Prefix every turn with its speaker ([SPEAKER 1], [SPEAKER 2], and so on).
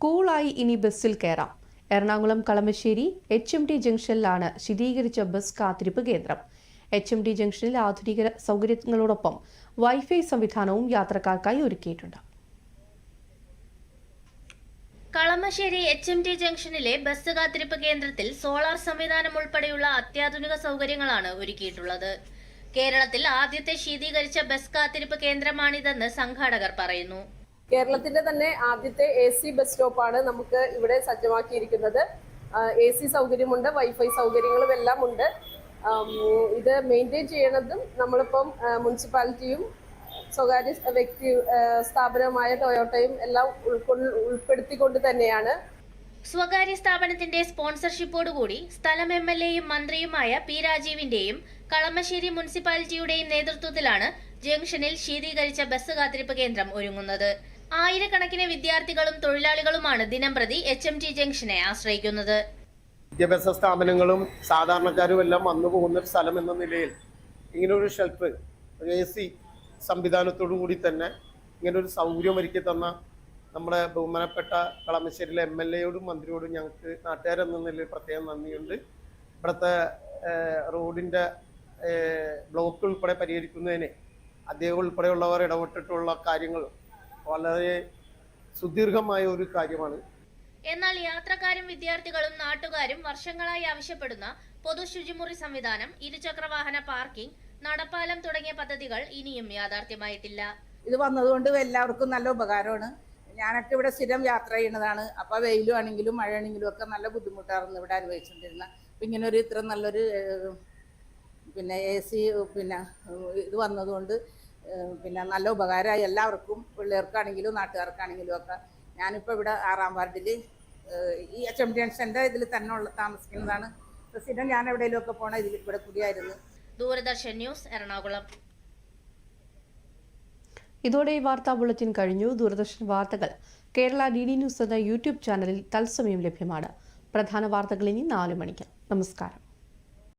[SPEAKER 1] കൂളായി ഇനി ബസ്സിൽ കയറാം Ernakulam Kalamassery H M T ജംഗ്ഷനിലാണ് ശീതീകരിച്ച ബസ് കാത്തിരിപ്പ് കേന്ദ്രം. എച്ച് എം ടി ജംഗ്ഷനിൽ ആധുനിക സൗകര്യങ്ങളോടൊപ്പം വൈഫൈ സംവിധാനവും യാത്രക്കാർക്കായി ഒരുക്കിയിട്ടുണ്ട്.
[SPEAKER 2] കളമശ്ശേരി എച്ച് എം ടി ജംഗ്ഷനിലെ ബസ് കാത്തിരിപ്പ് കേന്ദ്രത്തിൽ സോളാർ സംവിധാനം ഉൾപ്പെടെയുള്ള അത്യാധുനിക സൗകര്യങ്ങളാണ് ഒരുക്കിയിട്ടുള്ളത്. കേരളത്തിൽ ആദ്യത്തെ ശീതീകരിച്ച ബസ് കാത്തിരിപ്പ് കേന്ദ്രമാണിതെന്ന് സംഘാടകർ പറയുന്നു.
[SPEAKER 3] കേരളത്തിന്റെ തന്നെ ആദ്യത്തെ എ സി ബസ് സ്റ്റോപ്പാണ് നമുക്ക് ഇവിടെ സജ്ജമാക്കിയിരിക്കുന്നത്. എ സി സൗകര്യമുണ്ട് വൈഫൈ സൗകര്യങ്ങളും എല്ലാം ഉണ്ട്. ഇത് മെയിന്റെയിൻ ചെയ്യണതും നമ്മളിപ്പം മുനിസിപ്പാലിറ്റിയും സ്വകാര്യ വ്യക്തി സ്ഥാപനമായ ടൊയോട്ടയും എല്ലാം ഉൾപ്പെടുത്തിക്കൊണ്ട് തന്നെയാണ്.
[SPEAKER 2] സ്വകാര്യ സ്ഥാപനത്തിന്റെ സ്പോൺസർഷിപ്പോടുകൂടി സ്ഥലം എം എൽ എയും മന്ത്രിയുമായ പി രാജീവിന്റെയും കളമശ്ശേരി മുനിസിപ്പാലിറ്റിയുടെയും നേതൃത്വത്തിലാണ് ജംഗ്ഷനിൽ ശീതീകരിച്ച ബസ് കാത്തിരിപ്പ് കേന്ദ്രം ഒരുങ്ങുന്നത്. ആയിരക്കണക്കിന് വിദ്യാർത്ഥികളും തൊഴിലാളികളുമാണ് ദിനംപ്രതി എച്ച് എം ടി ജംഗ്ഷനെ ആശ്രയിക്കുന്നത്.
[SPEAKER 4] വിദ്യാഭ്യാസ സ്ഥാപനങ്ങളും സാധാരണക്കാരും എല്ലാം വന്നു പോകുന്ന ഒരു സ്ഥലം എന്ന നിലയിൽ ഇങ്ങനൊരു ഷെൽഫ് എ സി സംവിധാനത്തോടു കൂടി തന്നെ ഇങ്ങനൊരു സൗകര്യം ഒരുക്കി തന്ന നമ്മുടെ ബഹുമാനപ്പെട്ട കളമശ്ശേരിയിലെ എം എൽ എയോടും മന്ത്രിയോടും ഞങ്ങൾക്ക് നാട്ടുകാരെന്ന നിലയിൽ പ്രത്യേകം നന്ദിയുണ്ട്. ഇവിടുത്തെ റോഡിന്റെ ബ്ലോക്ക് ഉൾപ്പെടെ പരിഹരിക്കുന്നതിന് അദ്ദേഹം ഉൾപ്പെടെയുള്ളവർ ഇടപെട്ടിട്ടുള്ള കാര്യങ്ങൾ വളരെ സുദീർഘമായ ഒരു കാര്യമാണ്.
[SPEAKER 2] എന്നാൽ യാത്രക്കാരും വിദ്യാർത്ഥികളും നാട്ടുകാരും വർഷങ്ങളായി ആവശ്യപ്പെടുന്ന പൊതു ശുചിമുറി സംവിധാനം ഇരുചക്രവാഹന പാർക്കിംഗ് നടപ്പാലം തുടങ്ങിയ പദ്ധതികൾ ഇനിയും യാഥാർത്ഥ്യമായിട്ടില്ല.
[SPEAKER 5] ഇത് വന്നതുകൊണ്ട് എല്ലാവർക്കും നല്ല ഉപകാരമാണ്. ഞാനൊക്കെ ഇവിടെ സ്ഥിരം യാത്ര ചെയ്യുന്നതാണ്. അപ്പോൾ വെയിലും ആണെങ്കിലും മഴയാണെങ്കിലും ഒക്കെ നല്ല ബുദ്ധിമുട്ടായിരുന്നു ഇവിടെ അനുഭവിച്ചുകൊണ്ടിരുന്ന അപ്പം ഇങ്ങനെ ഒരു ഇത്ര നല്ലൊരു പിന്നെ എ സി പിന്നെ ഇത് വന്നതുകൊണ്ട് പിന്നെ നല്ല ഉപകാരമായി. എല്ലാവർക്കും പിള്ളേർക്കാണെങ്കിലും നാട്ടുകാർക്കാണെങ്കിലും ഒക്കെ ഞാനിപ്പോൾ ഇവിടെ ആറാം വാർഡിൽ ഈ എച്ച് എം ജംഗ്ഷന്റെ ഇതിൽ തന്നെ ഉള്ള താമസിക്കുന്നതാണ്. പ്രസിഡന്റ് ഞാൻ എവിടെയെങ്കിലും ഒക്കെ പോണ ഇതിൽ ഇവിടെ കൂടിയായിരുന്നു.
[SPEAKER 2] ദൂരദർശൻ ന്യൂസ് എറണാകുളം.
[SPEAKER 1] ഇതോടെ ഈ വാർത്താ ബുള്ളറ്റിൻ കഴിഞ്ഞു. ദൂരദർശൻ വാർത്തകൾ. കേരള ഡി ഡി ന്യൂസ് എന്ന യൂട്യൂബ് ചാനലിൽ തത്സമയം ലഭ്യമാണ്. പ്രധാന വാർത്തകൾ ഇനി നാല് മണിക്ക്. നമസ്കാരം.